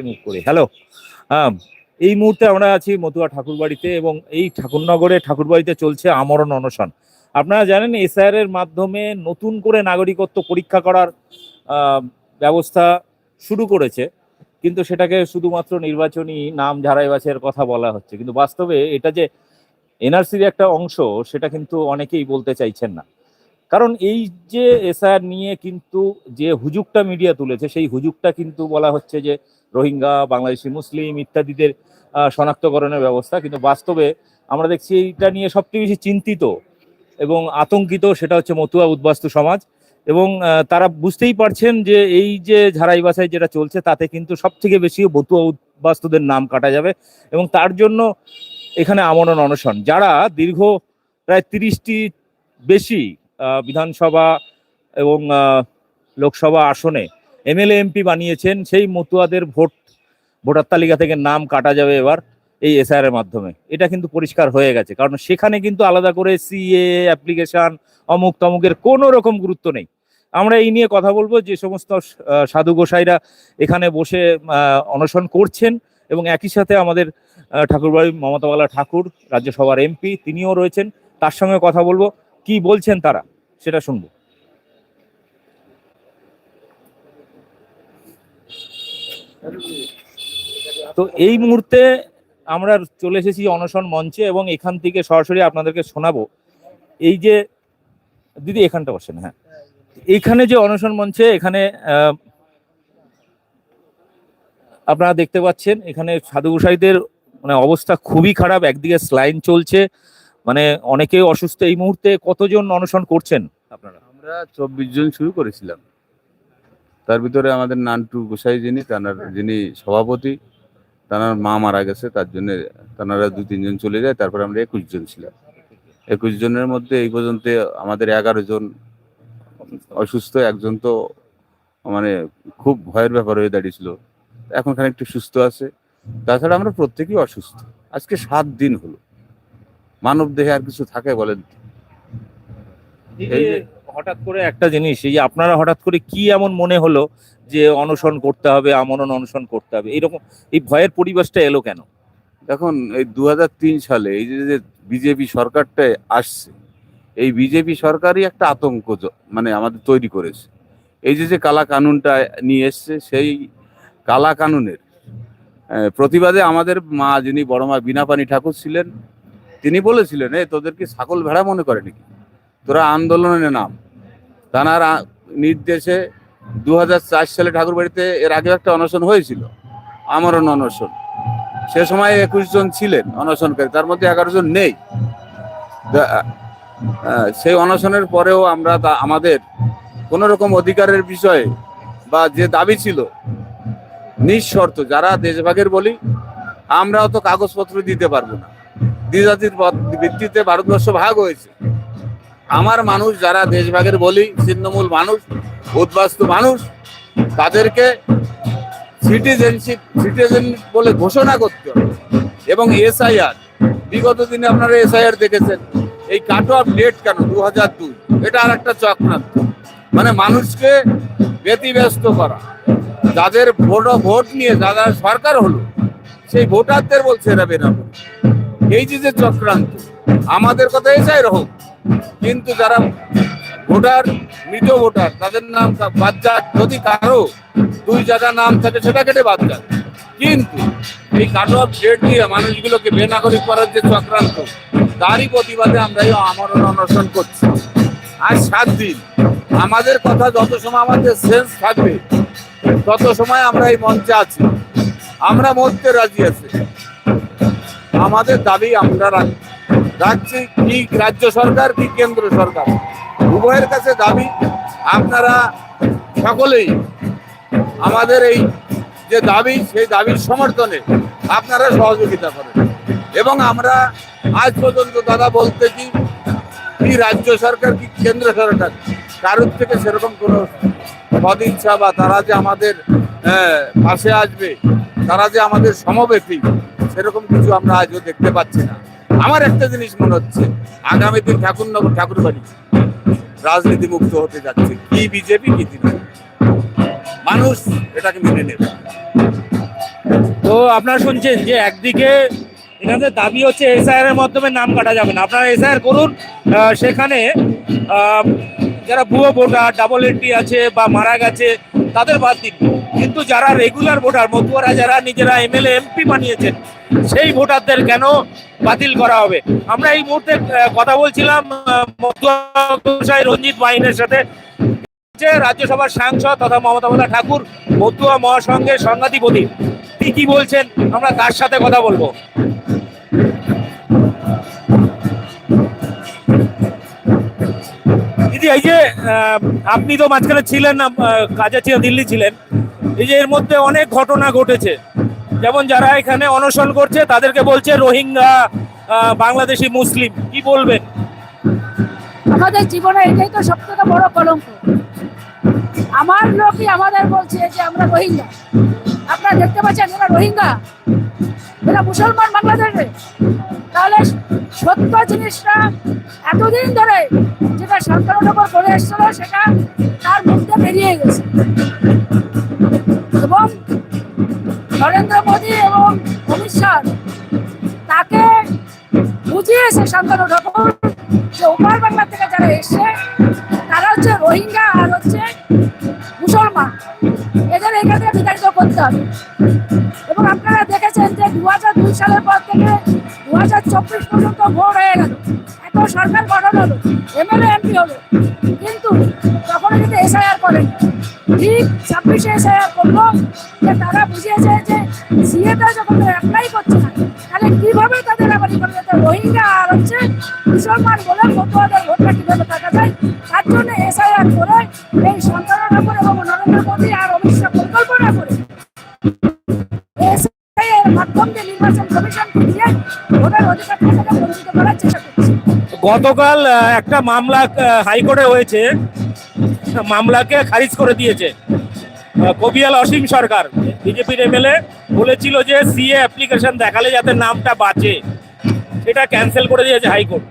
মুখ করি। হ্যালো হ্যাঁ এই মুহূর্তে আমরা আছি মতুয়া ঠাকুরবাড়িতে এবং এই ঠাকুরনগরে, ঠাকুরবাড়িতে চলছে আমরণ অনশন। আপনারা জানেন এসআইআর এর মাধ্যমে নতুন করে নাগরিকত্ব পরীক্ষা করার ব্যবস্থা শুরু করেছে। কিন্তু সেটাকে শুধুমাত্র নির্বাচনী নাম ঝাড়াই বাছাইয়ের কথা বলা হচ্ছে। কিন্তু বাস্তবে এটা যে এনআরসির একটা অংশ, সেটা কিন্তু অনেকেই বলতে চাইছেন না। কারণ এই যে এসআইআর নিয়ে কিন্তু যে হুজুকটা মিডিয়া তুলেছে, সেই হুজুকটা কিন্তু বলা হচ্ছে যে রোহিঙ্গা, বাংলাদেশি মুসলিম ইত্যাদিদের শনাক্তকরণের ব্যবস্থা। কিন্তু বাস্তবে আমরা দেখছি এইটা নিয়ে সবচেয়ে বেশি চিন্তিত এবং আতঙ্কিত সেটা হচ্ছে মতুয়া উদ্বাস্তু সমাজ। এবং তারা বুঝতেই পারছেন যে এই যে ঝাড়াই বাছাই যেটা চলছে, তাতে কিন্তু সব থেকে বেশি মতুয়া উদ্বাস্তুদের নাম কাটা যাবে এবং তার জন্য এখানে আমরণ অনশন। যারা দীর্ঘ প্রায় তিরিশটি বেশি বিধানসভা এবং লোকসভা আসনে এমএলএ এমপি বানিয়েছেন, সেই মতুয়াদের ভোট, ভোটার তালিকা থেকে নাম কাটা যাবে এবার এই এসআর এর মাধ্যমে। এটা কিন্তু পরিষ্কার হয়ে গেছে, কারণ সেখানে কিন্তু আলাদা করে সিএ, অ্যাপ্লিকেশন, অমুক তমুকের কোনো রকম গুরুত্ব নেই। আমরা এই নিয়ে কথা বলব, যে সমস্ত সাধু গোসাইরা এখানে বসে অনশন করছেন এবং একই সাথে আমাদের ঠাকুরবাড়ি মমতাওয়ালা ঠাকুর, রাজ্যসভার এমপি তিনিও রয়েছেন, তার সঙ্গে কথা বলব, কি বলছেন তারা সেটা শুনব। তো এই মুহূর্তে আমরা চলে এসেছি অনশন মঞ্চে এবং এখান থেকে সরাসরি আপনাদেরকে শোনাবো। এই যে, দিদি এখানটা বসেন হ্যাঁ। এইখানে যে অনশন মঞ্চে এখানে আপনারা দেখতে পাচ্ছেন, এখানে সাধু গোসাইদের মানে অবস্থা খুবই খারাপ, একদিকে স্লাইন চলছে মানে অনেকেই অসুস্থ এই মুহূর্তে কতজন অনশন করছেন আপনারা? আমরা চব্বিশ জন শুরু করেছিলাম। তার ভিতরে আমাদের নান্টু গোসাই যিনি তানার যিনি সভাপতি তানার মা মারা গেছে তার জন্য তানারা দু তিনজন চলে যায় তারপরে আমরা একুশ জন ছিলাম। একুশ জনের মধ্যে এই পর্যন্ত আমাদের এগারো জন অসুস্থ একজন তো মানে খুব ভয়ের ব্যাপার হয়ে দাঁড়িয়েছিল। এখন খানিকটু সুস্থ আছে। তাছাড়া আমরা প্রত্যেকেই অসুস্থ। আজকে সাত দিন হলো। মানব দেহে আর কিছু থাকে বলেন? এই হঠাৎ করে একটা জিনিস, এই যে আপনারা হঠাৎ করে কি এমন মনে হলো যে অনশন করতে হবে আমরণ অনশন করতে হবে? এইরকম, এই ভয়ের পরিবেশটা এলো কেন? দেখুন, এই দু হাজার তিন সালে এই যে বিজেপি সরকারটা আসছে, এই বিজেপি সরকারই একটা আতঙ্ক মানে আমাদের তৈরি করেছে। এই যে যে কালা কানুনটা নিয়ে এসছে, সেই কালা কানুনের প্রতিবাদে আমাদের মা যিনি বড় মা বিনাপানি ঠাকুর ছিলেন, তিনি বলেছিলেন, এ তোদেরকে ছাগল ভেড়া মনে করে নাকি? তোরা আন্দোলনে নাম। তানার নির্দেশে দু সালে ঠাকুরবাড়িতে এর আগে একটা অনশন হয়েছিল, আমরণ অনশন। সে সময় একুশ জন ছিলেন অনশনকারী, তার মধ্যে এগারো জন নেই। সেই অনশনের পরেও আমরা তা, আমাদের কোনো রকম অধিকারের বিষয়ে বা যে দাবি ছিল, নিঃশর্ত, যারা দেশভাগের বলি, আমরাও তো কাগজপত্র দিতে পারব না। দ্বিজাতির ভিত্তিতে ভারতবর্ষ ভাগ হয়েছে। আমার মানুষ যারা দেশভাগের বলি, ছিন্নমূল মানুষ উদ্বাস্তু মানুষ, তাদেরকে সিটিজেনশিপ সিটিজেন বলে ঘোষণা করতে হবে। এবং এসআইআর, বিগত দিনে আপনারা এসআইআর দেখেছেন, এই কাট অফ ডেট কেন? দু হাজার দুই। এটা আর একটা চক্রান্ত। মানে মানুষকে ব্যতিব্যস্ত করা। যাদের ভোট ভোট নিয়ে যারা সরকার হলো, সেই ভোটারদের বলছে এরা বেনামূল এই যে যে চক্রান্ত আমাদের কথা এসআই হোক কিন্তু যারা ভোটার, মৃত ভোটার, তাদের নাম বাদ যাক। যদি কারও দুই জায়গা নাম থাকে, সেটা কেটে বাদ যাক। কিন্তু এই কাট অফ ডেট দিয়ে মানুষগুলোকে বেনাগরিক করার যে চক্রান্ত, তারই প্রতিবাদে আমরা এই আমরণ অনশন করছি। আজ সাত দিন। আমাদের কথা যত সময় আমাদের সেন্স থাকবে, তত সময় আমরা এই মঞ্চে আছি। আমরা মরতে রাজি আছি। আমাদের দাবি আমরা রাখ- রাখছি কি রাজ্য সরকার, কি কেন্দ্র সরকার? উভয়ের কাছে দাবি, আপনারা সকলেই আমাদের এই যে দাবি, সেই দাবির সমর্থনে আপনারা সহযোগিতা করেন। এবং আমরা আজ পর্যন্ত দাদা বলতে কি কি রাজ্য সরকার, কি কেন্দ্র সরকার, কারোর থেকে সেরকম কোনো সদিচ্ছা বা তারা যে আমাদের পাশে আসবে, তারা যে আমাদের সমবেতী, সেরকম কিছু আমরা আজও দেখতে পাচ্ছি না। আমার একটা জিনিস মনে হচ্ছে, আগামী দিন ঠাকুরনগর ঠাকুরবাড়ি রাজনীতি মুক্ত হতে যাচ্ছে। কি বিজেপি, কি মানুষ এটাকে মেনে নেবে। তো আপনারা শুনছেন যে একদিকে এখানে দাবি হচ্ছে এসআইআর এর মাধ্যমে নাম কাটা যাবে না। আপনারা এসআইআর করুন সেখানে যারা ভুয়ো ভোটার ডাবল এন্ট্রি আছে বা মারা গেছে, তাদের বাদ দিন। কিন্তু যারা রেগুলার ভোটার, মতুয়ারা যারা নিজেরা এমএলএ এমপি বানিয়েছেন, সেই ভোটারদের কেন বাতিল করা হবে? আমরা এই মুহূর্তে কথা বলছিলাম মতুয়া রঞ্জিত বাহিনের সাথে। রাজ্যসভার সাংসদ তথা মমতা মমতা ঠাকুর, মতুয়া মহাসংঘের সংঘাধিপতি তিনি কি বলছেন? আমরা তার সাথে কথা বলব? দিদি, এই যে আপনি তো মাঝখানে ছিলেন না কাজে ছিলেন, দিল্লি ছিলেন। এই যে এর মধ্যে অনেক ঘটনা ঘটেছে। যেমন যারা এখানে অনশন করছে, তাদেরকে বলছে রোহিঙ্গা বাংলাদেশি মুসলিম। কি বলবেন? আমাদের জীবনে এটাই তো সব থেকে বড় কলঙ্ক। আমার লোকই আমাদের বলছে যে আমরা রোহিঙ্গা। আপনারা দেখতে পাচ্ছেন এরা রোহিঙ্গা? এরা মুসলমান বাংলাদেশে তাহলে সত্য জিনিসটা এতদিন ধরে যেটা সরকারের উপর করে এসেছিল, সেটা তার মধ্যে বেরিয়ে গেছে। এবং নরেন্দ্র মোদী এবং অমিত শাহ তাকে বুঝিয়েছে শান্তনু ঠাকুর যে উপার বাংলা থেকে যারা এসছে, তারা হচ্ছে রোহিঙ্গা আর হচ্ছে মুসলমান। এদের এখানে বিতাড়িত করতে হবে। এবং দুই সালের পর থেকে দু হাজার চব্বিশ পর্যন্ত ভোট হয়ে গেল। এত সরকার গঠন হলো, এমএলএ, এমপি হলো। কিন্তু তখন কিন্তু এসআইআর করেন। ঠিক ছাব্বিশে এসআইআর করল যে তারা বুঝিয়েছে যে সিএটা যখন অ্যাপ্লাই করছে না, তাহলে কীভাবে তাদের আবার ই করবে রোহিঙ্গা আর হচ্ছে? মুসলমান বলে মতুয়াদের ভোটটা কীভাবে টাকা যায়? তার জন্য এসআইআর করে এই সন্তানরা করে এবং নরেন্দ্র মোদী আর গতকাল একটা মামলা হাইকোর্টে হয়েছে। মামলাকে খারিজ করে দিয়েছে। কবিয়াল অসীম সরকার, বিজেপির এমএলএ, বলেছিল যে সিএ অ্যাপ্লিকেশন দেখালে যাতে নামটা বাঁচে। সেটা ক্যান্সেল করে দিয়েছে হাইকোর্ট।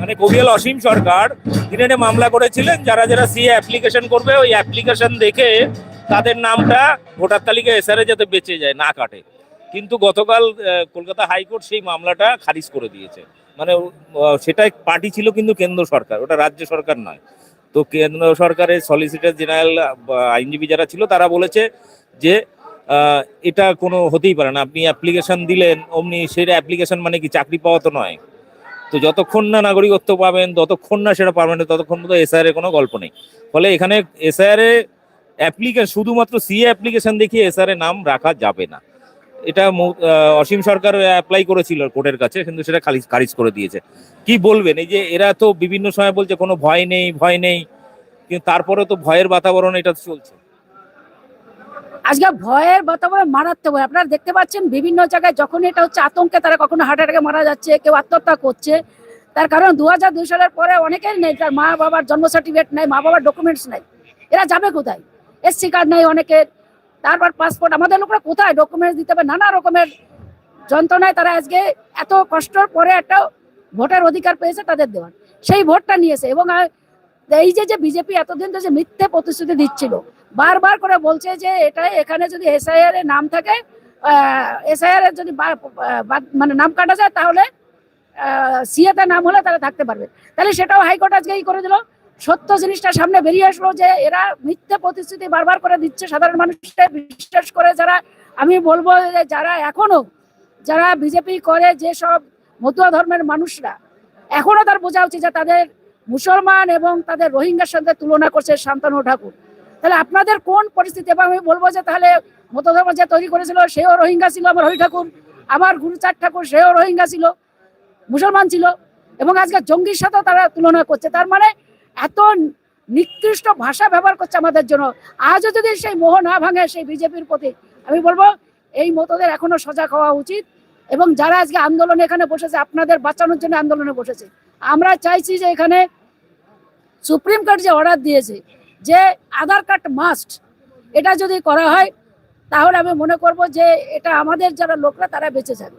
মানে কবিয়াল অসীম সরকার একটা মামলা করেছিলেন, যারা যারা সিএ অ্যাপ্লিকেশন করবে, ওই অ্যাপ্লিকেশন দেখে তাদের নামটা ভোটার তালিকায় এসআরে যাতে বেঁচে যায়, না কাটে। কিন্তু গতকাল কলকাতা হাইকোর্ট সেই মামলাটা খারিজ করে দিয়েছে। মানে সেটাই পার্টি ছিল কিন্তু কেন্দ্র সরকার, ওটা রাজ্য সরকার নয়। তো কেন্দ্র সরকারের সলিসিটর জেনারেল আইনজীবী যারা ছিল, তারা বলেছে যে এটা কোনো হতেই পারে না। আপনি অ্যাপ্লিকেশন দিলেন, অমনি সেটা অ্যাপ্লিকেশন মানে কি চাকরি পাওয়া তো নয়। তো যতক্ষণ না নাগরিকত্ব পাবেন, ততক্ষণ না সেটা পারমানেন্ট ততক্ষণ মতো এসআইআর এর কোনো গল্প নেই। ফলে এখানে এসআইআর এ অ্যাপ্লিকেশন শুধুমাত্র সিএ অ্যাপ্লিকেশন দেখিয়ে এসআর এ নাম রাখা যাবে না। এটা অসীম সরকার অ্যাপ্লাই করেছিল কোর্টের কাছে, কিন্তু সেটা খারিজ খারিজ করে দিয়েছে। কি বলবেন? এই যে এরা তো বিভিন্ন সময় বলছে, কোনো ভয় নেই ভয় নেই, কিন্তু তারপরে তো ভয়ের বাতাবরণ এটা চলছে। আজকে ভয়ের বাতাবরণ মারাত্মক আপনারা দেখতে পাচ্ছেন বিভিন্ন জায়গায় যখন এটা হচ্ছে আতঙ্কে তারা কখনো হার্ট অ্যাটাকে মারা যাচ্ছে, কেউ আত্মহত্যা করছে। তার কারণ দু হাজার দুই সালের পরে অনেকের নেই তার মা বাবার জন্ম সার্টিফিকেট নেই মা বাবার ডকুমেন্টস নেই। এরা যাবে কোথায়? এসসি কার্ড নেই অনেকের। তারপর পাসপোর্ট আমাদের লোকরা কোথায়? ডকুমেন্টস দিতে হবে, নানা রকমের যন্ত্রণায় তারা আজকে এত কষ্টর পরে একটা ভোটের অধিকার পেয়েছে তাদের দেওয়ার। সেই ভোটটা নিয়েছে এবং এই যে যে বিজেপি এতদিন ধরে মিথ্যে প্রতিশ্রুতি দিচ্ছিল, বারবার করে বলছে যে এটা এখানে যদি এসআইআর এর নাম থাকে এসআইআর এর যদি মানে নাম কাটা যায় তাহলে সিএতে নাম হলে তারা থাকতে পারবে। তাহলে সেটাও হাইকোর্ট আজকে ই করে দিল। সত্য জিনিসটা সামনে বেরিয়ে আসলো যে এরা মিথ্যে প্রতিশ্রুতি বারবার করে দিচ্ছে সাধারণ মানুষকে বিশ্বাস করে যারা, আমি বলব যে যারা এখনও, যারা বিজেপি করে যে সব মতুয়া ধর্মের মানুষরা, এখনও তার বোঝা উচিত যে তাদের মুসলমান এবং তাদের রোহিঙ্গার সাথে তুলনা করছে শান্তনু ঠাকুর। তাহলে আপনাদের কোন পরিস্থিতি? এবং আমি বলব যে তাহলে মতধর্ম যে তৈরি করেছিল সেও রোহিঙ্গা ছিল আমার হরি ঠাকুর, আমার গুরুচাঁদ ঠাকুর সেও রোহিঙ্গা ছিল, মুসলমান ছিল, এবং আজকে জঙ্গির সাথেও তারা তুলনা করছে। তার মানে এত নিকৃষ্ট ভাষা ব্যবহার করছে আমাদের জন্য। আজও যদি সেই মোহ না ভাঙে সেই বিজেপির প্রতি, আমি বলব এই মতদের এখনও সজাগ হওয়া উচিত এবং যারা আজকে আন্দোলনে এখানে বসেছে, আপনাদের বাঁচানোর জন্য আন্দোলনে বসেছে। আমরা চাইছি যে এখানে সুপ্রিম কোর্ট যে অর্ডার দিয়েছে, যে আধার কার্ড মাস্ট, এটা যদি করা হয়, তাহলে আমি মনে করব যে এটা আমাদের যারা লোকরা, তারা বেঁচে যাবে।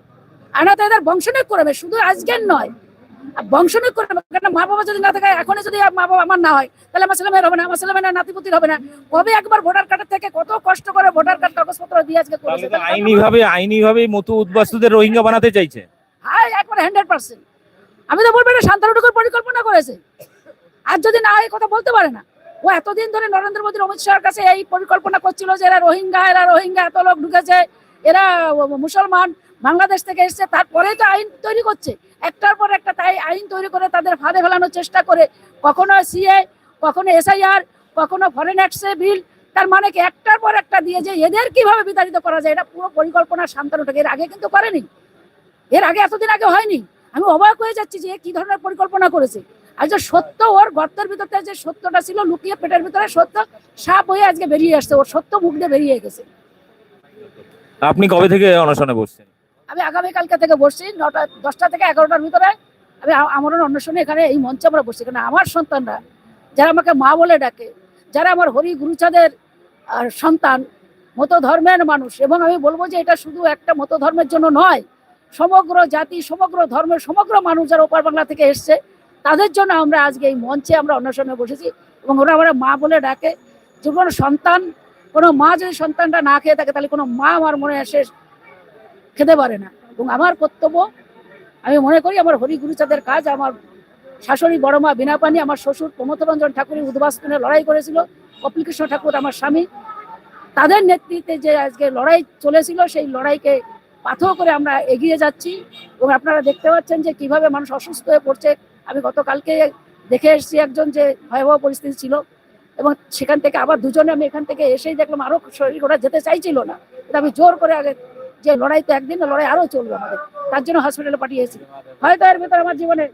আর না তো এদের বংশনিক করবে, শুধু আজকের নয় আর করে। কেন মা বাবা যদি না থাকে এখনই যদি মা বাবা আমার না হয় তাহলে আমার ছেলে মেয়ের হবে না আমার ছেলে মেয়ের নাতিপুতির হবে না। কবে একবার ভোটার কার্ডের থেকে কত কষ্ট করে ভোটার কার্ড কাগজপত্র দিয়ে আজকে করেছে আইনি ভাবে আইনি ভাবে মতু উদ্বাস্তুদের রোহিঙ্গা বানাতে চাইছে। হ্যাঁ একবার হান্ড্রেড পার্সেন্ট আমি তো বলব এটা শান্তানুটুকুর পরিকল্পনা করেছে। আর যদি না হয় কথা বলতে পারে না। ও এতদিন ধরে নরেন্দ্র মোদীর অমিত শাহের কাছে এই পরিকল্পনা করছিল যে এরা রোহিঙ্গা এরা রোহিঙ্গা এত লোক ঢুকেছে এরা মুসলমান। বাংলাদেশ থেকে এসছে, তারপরেই তো আইন তৈরি করছে। একটার পর একটা তাই আইন তৈরি করে তাদের ফাঁদে ফেলানোর চেষ্টা করে। কখনো সিএ কখনো এসআইআর কখনো ফরেন অ্যাক্টসে বিল তার মানে কি একটার পর একটা দিয়ে যে এদের কীভাবে বিতাড়িত করা যায়, এটা পুরো পরিকল্পনা শান্তানুটাকে এর আগে কিন্তু করেনি। এর আগে এতদিন আগে হয়নি। আমি অবাক হয়ে যাচ্ছি যে কি ধরনের পরিকল্পনা করেছে। আর যে সত্য, ওর গর্তের ভিতরে যে সত্যটা ছিল, লুকিয়ে পেটের ভিতরে সত্য, সাপ হয়ে আজকে বেরিয়ে আসছে। ওর সত্য মুখ দিয়ে বেরিয়ে গেছে। আপনি কবে থেকে অনশনে বসছেন? আমি আগামীকালকে থেকে বসছি, নটা, দশটা থেকে এগারোটার ভিতরে আমি আমার অন্বেষণে এখানে এই মঞ্চে আমরা বসছি। কারণ আমার সন্তানরা, যারা আমাকে মা বলে ডাকে, যারা আমার হরি গুরুচাঁদের সন্তান মতো ধর্মের মানুষ, এবং আমি বলব যে এটা শুধু একটা মতো ধর্মের জন্য নয়, সমগ্র জাতি, সমগ্র ধর্মের সমগ্র মানুষ যারা ওপার বাংলা থেকে এসছে, তাদের জন্য আমরা আজকে এই মঞ্চে আমরা অন্বেষণে বসেছি, এবং ওরা আমরা মা বলে ডাকে। যে কোনো সন্তান, কোনো মা যদি সন্তানটা না খেয়ে থাকে, তাহলে কোনো মা আমার মনে আসে খেতে পারে না। এবং আমার কর্তব্য, আমি মনে করি আমার হরি গুরুচাঁদের কাজ, আমার শাশুড়ি, বড় মা, বিনা পানি, আমার শ্বশুর প্রমথরঞ্জন ঠাকুরের উদ্বাস্তুনে লড়াই করেছিল কপিলকৃষ্ণ ঠাকুর আমার স্বামী, তাদের নেতৃত্বে যে আজকে লড়াই চলেছিল, সেই লড়াইকে পাথর করে আমরা এগিয়ে যাচ্ছি। এবং আপনারা দেখতে পাচ্ছেন যে কীভাবে মানুষ অসুস্থ হয়ে পড়ছে। আমি গতকালকে দেখে এসেছি একজন যে ভয়াবহ পরিস্থিতি ছিল। এবং সেখান থেকে আবার দুজনে আমি এখান থেকে এসেই দেখলাম, আরও শরীর ওরা যেতে চাইছিল না। কিন্তু আমি জোর করে আগে যে লড়াই তো একদিন লড়াই আরও চলবে আমাদের। তার জন্য হসপিটালে পাঠিয়েছি। হয়তো এর ভিতরে আমার জীবনে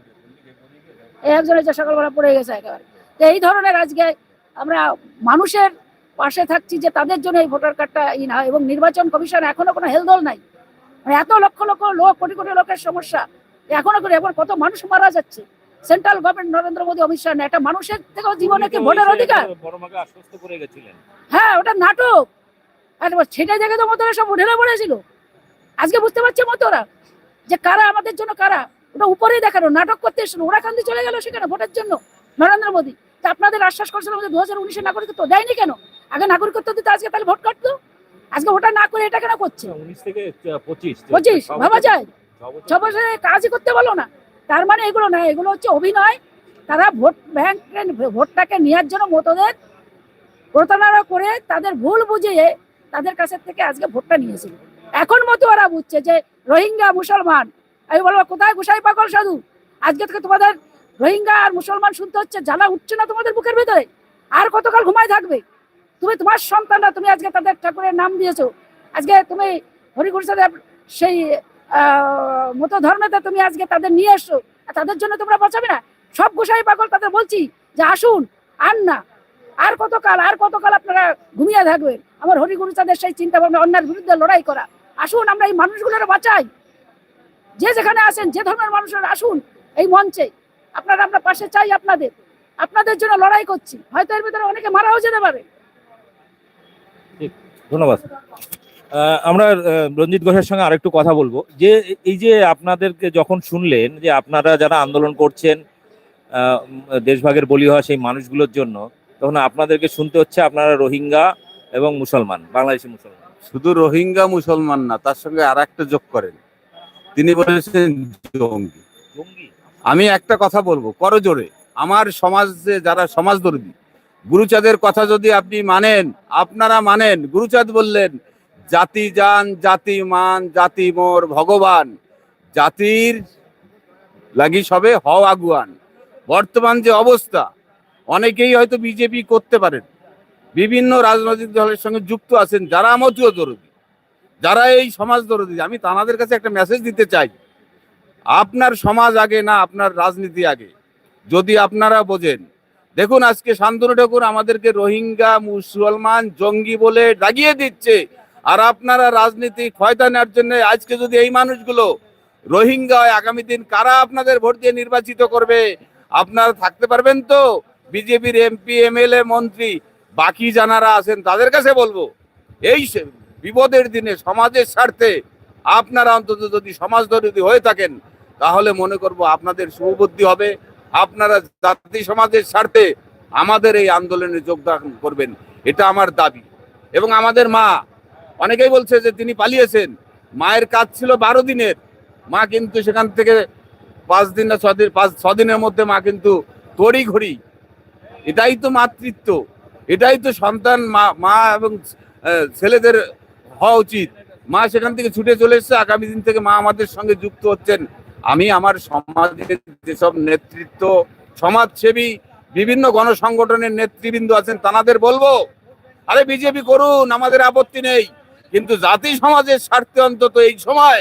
একজনের যে সকালবেলা পড়ে গেছে একেবারে। তো এই ধরনের আজকে আমরা মানুষের পাশে থাকছি যে তাদের জন্য এই ভোটার কার্ডটা ই না এবং নির্বাচন কমিশন এখনও কোনো হেলদোল নাই। মানে এত লক্ষ লক্ষ লোক কোটি কোটি লোকের সমস্যা এখনও করে এখন কত মানুষ মারা যাচ্ছে। সেন্ট্রাল গভর্নমেন্ট নরেন্দ্র মোদী অমিত শাহ একটা মানুষের থেকেও জীবনে কি ভোটের অধিকার? হ্যাঁ ওটা নাটক। আর দেখে তো মতো সব ঢেলে পড়েছিল। আজকে বুঝতে পারছে মতোরা যে কারা আমাদের জন্য কারা? ওটা উপরেই দেখানো নাটক করতে এসেছিল ওরা কান্দি চলে গেল সেখানে ভোটের জন্য নরেন্দ্র মোদী। তা আপনাদের আশ্বাস করছিলাম যে দু হাজার উনিশের নাগরিকত্ব দেয়নি কেন? আগে নাগরিকত্ব দিতে আজকে তাহলে ভোট কাটতো আজকে ওটা না করে এটা কেন করছে? উনিশ পঁচিশ ভাবা যায়। ছ বছরে কাজই করতে বলো না। তার মানে এগুলো না এগুলো হচ্ছে অভিনয়। তারা ভোট ব্যাংক ভোটটাকে নেওয়ার জন্য মতদের প্রতারণা করে তাদের ভুল বুঝিয়ে তাদের কাছে থেকে আজকে ভোটটা নিয়েছিল। এখন মতো ওরা বুঝছে যে রোহিঙ্গা মুসলমান। আমি বলব, কোথায় গোসাই পাগল সাধু? আজকে থেকে তোমাদের রোহিঙ্গা আর মুসলমান শুনতে হচ্ছে, জ্বালা উঠছে না তোমাদের বুকের ভিতরে? আর কতকাল ঘুমায় থাকবে? তুমি তোমার সন্তানরা, তুমি আজকে তাদের ঠাকুরের নাম দিয়েছ। আজকে তুমি হরিগুরু সাহেব সেই মতো ধর্মেতে তুমি আজকে তাদের নিয়ে এসছো তাদের জন্য তোমরা বাঁচাবে না? সব গোসাই পাগল তাদের বলছি যে আসুন, আর না। আর কতকাল আর কতকাল আপনারা ঘুমিয়ে থাকবেন? আমার হরিগুরু তাদের সেই চিন্তা ভাবনা অন্যার বিরুদ্ধে লড়াই করা। আসুন, আমরা এই মানুষগুলোর বাঁচাই। যে যেখানে আসেন যে ধর্মের মানুষেরা আসুন এই মঞ্চে। আপনারা, আমরা পাশে চাই আপনাদের। আপনাদের জন্য লড়াই করছি। হয়তো এর ভিতরে অনেকে মারাও যেতে পারে। ধন্যবাদ। আমরা রঞ্জিত ঘোষের সঙ্গে আরেকটু কথা বলব। যে, এই যে আপনাদেরকে যখন শুনলেন যে আপনারা যারা আন্দোলন করছেন দেশভাগের বলি হওয়া সেই মানুষগুলোর জন্য, তখন আপনাদেরকে শুনতে হচ্ছে আপনারা রোহিঙ্গা এবং মুসলমান, বাংলাদেশি মুসলমান। শুধু রোহিঙ্গা মুসলমান না তার সঙ্গে আর একটা যোগ করেন। তিনি বলেছেন জঙ্গি। আমি একটা কথা বলব করজোরে আমার সমাজে যারা সমাজদর্দী গুরুচাঁদের কথা যদি আপনি মানেন আপনারা মানেন। গুরুচাঁদ বললেন জাতি যান জাতি মান জাতি মোর ভগবান। জাতির লাগি সবে হও আগুয়ান বর্তমান যে অবস্থা অনেকেই হয়তো বিজেপি করতে পারেন। বিভিন্ন রাজনৈতিক দলের সঙ্গে যুক্ত আছেন, যারা মতীয় দরদি, যারা এই সমাজ দরদি, আমি তাদের কাছে একটা মেসেজ দিতে চাই। আপনার সমাজ আগে না, আপনার রাজনীতি আগে। যদি আপনারা বোঝেন, দেখুন আজকে শান্তনু ঠাকুর আমাদেরকে রোহিঙ্গা, মুসলমান, জঙ্গি বলে দাগিয়ে দিচ্ছে। আর আপনারা রাজনীতি ক্ষয়তা নেওয়ার জন্য আজকে যদি এই মানুষগুলো রোহিঙ্গা হয় আগামী দিন কারা আপনাদের ভোট দিয়ে নির্বাচিত করবে? আপনারা থাকতে পারবেন তো? বিজেপির এমপি, এমএলএ, মন্ত্রী বাকি জানারা আছেন তাদের কাছে বলব, এই বিপদের দিনে সমাজের স্বার্থে আপনারা অন্তত যদি সমাজদরদি হয়ে থাকেন, তাহলে মনে করব আপনাদের শুভবুদ্ধি হবে, আপনারা জাতি সমাজের স্বার্থে আমাদের এই আন্দোলনে যোগদান করবেন, এটা আমার দাবি। এবং আমাদের মা, অনেকেই বলছে যে তিনি পালিয়েছেন, মায়ের কাজ ছিল বারো দিনের, মা কিন্তু সেখান থেকে পাঁচ দিন না ছদিন, পাঁচ, ছদিনের মধ্যে মা কিন্তু তড়ি ঘড়ি এটাই তো মাতৃত্ব। এটাই তো সন্তান, মা মা এবং ছেলেদের হওয়া উচিত। মা সেখান থেকে ছুটে চলে এসেছে, আগামী দিন থেকে মা আমাদের সঙ্গে যুক্ত হচ্ছেন। আমি আমার সমাজের যেসব নেতৃত্ব, সমাজসেবী, বিভিন্ন গণসংগঠনের নেতৃবৃন্দ আছেন তানাদের বলব, আরে বিজেপি করুন, আমাদের আপত্তি নেই। কিন্তু জাতি সমাজের স্বার্থে অন্তত এই সময়,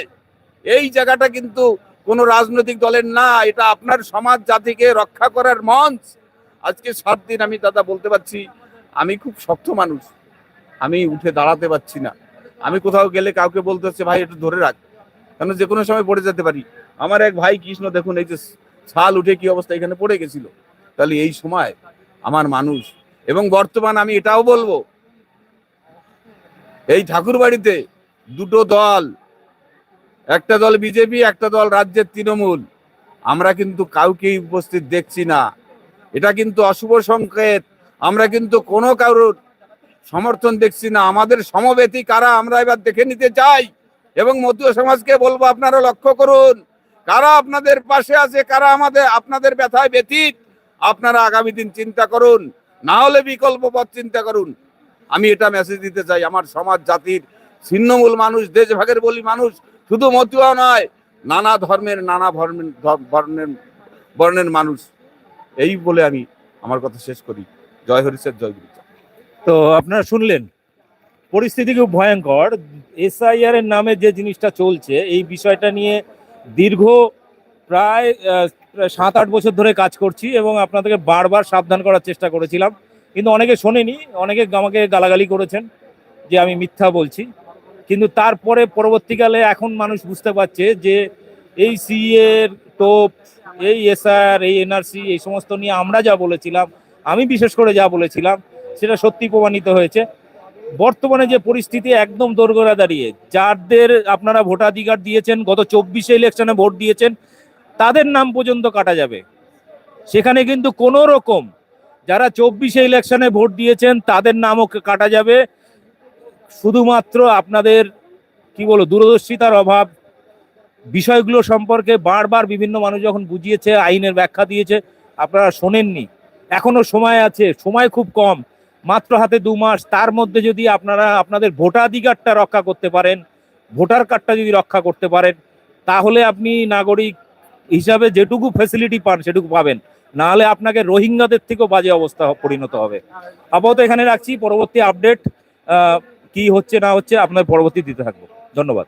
এই জায়গাটা কিন্তু কোনো রাজনৈতিক দলের না, এটা আপনার সমাজ জাতিকে রক্ষা করার মঞ্চ। আজকে সাত দিন আমি দাদা বলতে পারছি আমি খুব শক্ত মানুষ। আমি উঠে দাঁড়াতে পারছি না। আমি কোথাও গেলে কাউকে বলতে হচ্ছে, ভাই, একটু ধরে রাখ। কেন যে কোনো সময় পড়ে যেতে পারি। আমার এক ভাই কৃষ্ণ, দেখুন, এই যে ছাল উঠে কি অবস্থা, এখানে পড়ে গেছিল। তাহলে এই সময় আমার মানুষ, এবং বর্তমান আমি এটাও বলব, এই ঠাকুর বাড়িতে দুটো দল, একটা দল বিজেপি, একটা দল রাজ্যের তৃণমূল। আমরা কিন্তু কাউকেই উপস্থিত দেখছি না। এটা কিন্তু অশুভ সংকেত। আমরা কিন্তু কোনো কারোর সমর্থন দেখছি না। আমাদের সমবেতী কারা আমরা এবার দেখে নিতে চাই এবং মতুয় সমাজকে বলব, আপনারা লক্ষ্য করুন, কারা আপনাদের পাশে আছে, কারা আমাদের, আপনাদের ব্যথায় ব্যতীত আপনারা আগামী দিন চিন্তা করুন, না হলে বিকল্প পথ চিন্তা করুন। আমি এটা মেসেজ দিতে চাই, আমার সমাজ, জাতির ছিন্নমূল মানুষ, দেশভাগের বলি মানুষ, শুধু মতুয়া নয়, নানা ধর্মের নানা ধর্মের বর্ণের বর্ণের মানুষ। এই বলে আমি আমার কথা শেষ করি। জয় হরিষের জয় গুরু তো আপনারা শুনলেন, পরিস্থিতি খুব ভয়ঙ্কর। এসআইআর এর নামে যে জিনিসটা চলছে, এই বিষয়টা নিয়ে দীর্ঘ প্রায় সাত আট বছর ধরে কাজ করছি এবং আপনাদেরকে বারবার সাবধান করার চেষ্টা করেছিলাম। কিন্তু অনেকে শোনেনি, অনেকে আমাকে গালাগালি করেছেন যে আমি মিথ্যা বলছি। কিন্তু তারপরে পরবর্তীকালে এখন মানুষ বুঝতে পারছে যে এই সি এর টোপ, এই এসআর এই এনআরসি এই সমস্ত নিয়ে আমরা যা বলেছিলাম আমি বিশেষ করে যা বলেছিলাম, সেটা সত্যি প্রমাণিত হয়েছে। বর্তমানে যে পরিস্থিতি একদম দোরগোড়া দাঁড়িয়ে, যাদের আপনারা ভোটাধিকার দিয়েছেন, গত চব্বিশে ইলেকশনে ভোট দিয়েছেন, তাদের নাম পর্যন্ত কাটা যাবে। সেখানে কিন্তু কোনো রকম যারা চব্বিশে ইলেকশনে ভোট দিয়েছেন, তাদের নামও কাটা যাবে। শুধুমাত্র আপনাদের, কি বলো দূরদর্শিতার অভাব। বিষয়গুলো সম্পর্কে বারবার বিভিন্ন মানুষ যখন বুঝিয়েছে, আইনের ব্যাখ্যা দিয়েছে, আপনারা শোনেননি। এখনও সময় আছে, সময় খুব কম। মাত্র হাতে দু মাস, তার মধ্যে যদি আপনারা আপনাদের ভোটাধিকারটা রক্ষা করতে পারেন, ভোটার কার্ডটা যদি রক্ষা করতে পারেন, তাহলে আপনি নাগরিক হিসাবে যেটুকু ফ্যাসিলিটি পান, সেটুকু পাবেন। না হলে আপনাকে রোহিঙ্গাদের থেকেও বাজে অবস্থা পরিণত হবে। আপাতত এখানে রাখছি, পরবর্তী আপডেট কি হচ্ছে না হচ্ছে আপনার পরবর্তী দিতে থাকব। ধন্যবাদ।